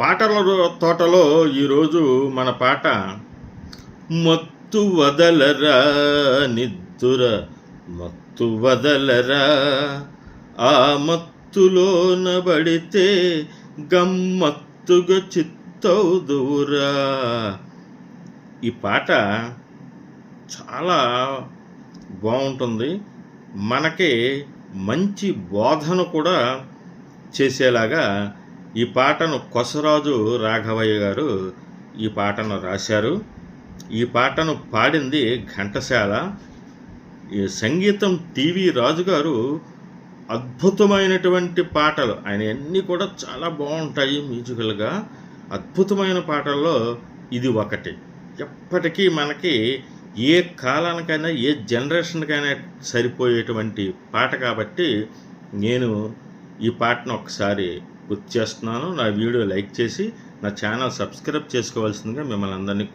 పాటల తోటలో ఈరోజు మన పాట మత్తు వదలరా నిద్దుర మత్తు వదలరా. ఆ మత్తులోన పడితే గమ్మత్తుగా చిత్తవుదురా ఈ పాట చాలా బాగుంటుంది. మనకి మంచి బోధన కూడా చేసేలాగా ఈ పాటను కొసరాజు రాఘవయ్య గారు ఈ పాటను రాశారు. ఈ పాటను పాడింది ఘంటసాల. ఈ సంగీతం టీవీ రాజు గారు అద్భుతమైనటువంటి పాటలు. ఆయన అన్నీ కూడా చాలా బాగుంటాయి మ్యూజికల్గా. అద్భుతమైన పాటల్లో ఇది ఒకటి. ఎప్పటికీ మనకి ఏ కాలానికైనా ఏ జనరేషన్కైనా సరిపోయేటువంటి పాట కాబట్టి నేను ఈ పాటను ఒకసారి గుర్తు చేస్తున్నాను. నా వీడియో లైక్ చేసి నా ఛానల్ సబ్స్క్రైబ్ చేసుకోవాల్సిందిగా మిమ్మల్ని అందరినీ కో